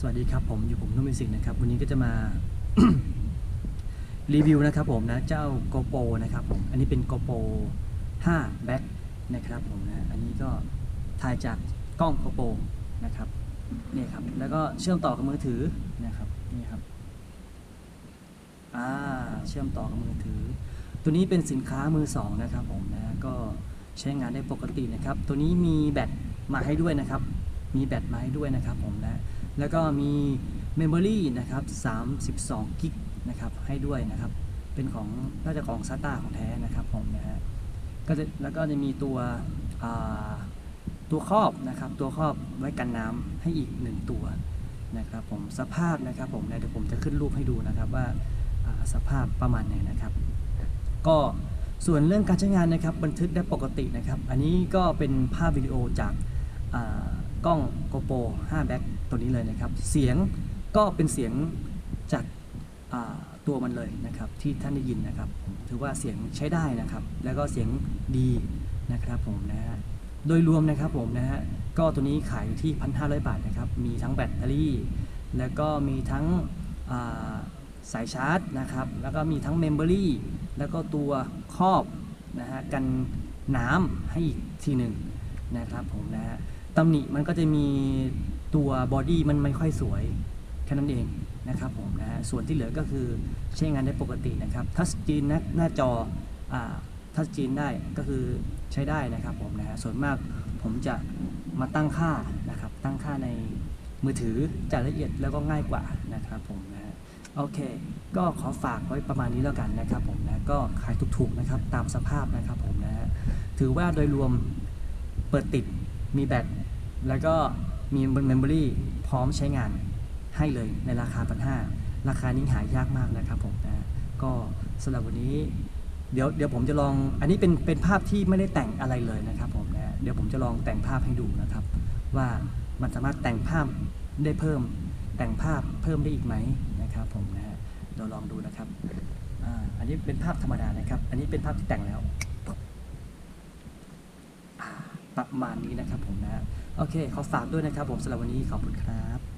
สวัสดีครับผมอยู่ผมนุ่มมิวสิกนะครับวันนี้ก็จะมา รีวิวนะครับผมนะเจ้า GoPro นะครับผมอันนี้เป็น GoPro 5 Back นะครับผมนะอันนี้ก็ถ่ายจากกล้อง GoPro นะครับนี่ครับแล้วก็เชื่อมต่อกับมือถือนะครับนี่ครับอ่าเชื่อมต่อกับมือถือ ตัวนี้เป็นสินค้ามือสองนะครับผมนะก็ใช้งานได้ปกตินะครับ ตัวนี้มีแบตมาให้ด้วยนะครับ มีแบตมาให้ด้วยนะครับผมนะ แล้วก็มี Memory นะครับ32กิกนะครับให้ด้วยนะครับ เป็นของน่าจะของ SATA ของแท้นะครับผมนะฮะก็จะแล้วก็จะมีตัวตัวครอบนะครับตัวครอบไว้กันน้ำให้อีกหนึ่งตัวนะครับผมสภาพนะครับผมนเดี๋ยวผมจะขึ้นรูปให้ดูนะครับว่าสภาพประมาณไหนนะครับ ก็ส่วนเรื่องการใช้งานนะครับบันทึกได้ปกตินะครับ อันนี้ก็เป็นภาพวิดีโอจากา กล้อง GoPro 5 Back ตัวนี้เลยนะครับ เสียงก็เป็นเสียงจากตัวมันเลยนะครับที่ท่านได้ยินนะครับ ถือว่าเสียงใช้ได้นะครับ แล้วก็เสียงดีนะครับผมนะฮะโดยรวมนะครับผมนะฮะก็ตัวนี้ขายอยู่ที่ 1,500 บาทนะครับ มีทั้งแบตเตอรี่ แล้วก็มีทั้งสายชาร์จนะครับ แล้วก็มีทั้งเมมโมรี่แล้วก็ตัวครอบนะฮะกันน้ำให้อีกทีหนึ่งนะครับผมนะฮะ ตำหนิมันก็จะมีตัวบอดี้มันไม่ค่อยสวยแค่นั้นเองนะครับผมนะฮะส่วนที่เหลือก็คือใช้งานได้ปกตินะครับทัชสกรีนนะหน้าจอทัชสกรีนได้ก็คือใช้ได้นะครับผมนะฮะส่วนมากผมจะมาตั้งค่านะครับตั้งค่าในมือถือจะละเอียดแล้วก็ง่ายกว่านะครับผมนะฮะโอเค ก็ขอฝากไว้ประมาณนี้แล้วกันนะครับผมนะก็ขายถูกๆนะครับตามสภาพนะครับผมนะฮะถือว่าโดยรวมเปิดติดมีแบต แล้วก็มีเมมโมรี่พร้อมใช้งานให้เลยในราคาพันห้าราคานี้หายากมากนะครับผมนะก็สำหรับวันนี้เดี๋ยวเดี๋ยวผมจะลองอันนี้เป็นเป็นภาพที่ไม่ได้แต่งอะไรเลยนะครับผมนะเดี๋ยวผมจะลองแต่งภาพให้ดูนะครับ ว่ามันสามารถแต่งภาพได้เพิ่ม แต่งภาพเพิ่มได้อีกไหมนะครับผมนะฮะเดี๋ยวลองดูนะครับอันนี้เป็นภาพธรรมดานะครับ อันนี้เป็นภาพที่แต่งแล้ว ประมาณนี้นะครับผมนะ โอเค ขอฝากด้วยนะครับผมสำหรับวันนี้ขอบคุณครับ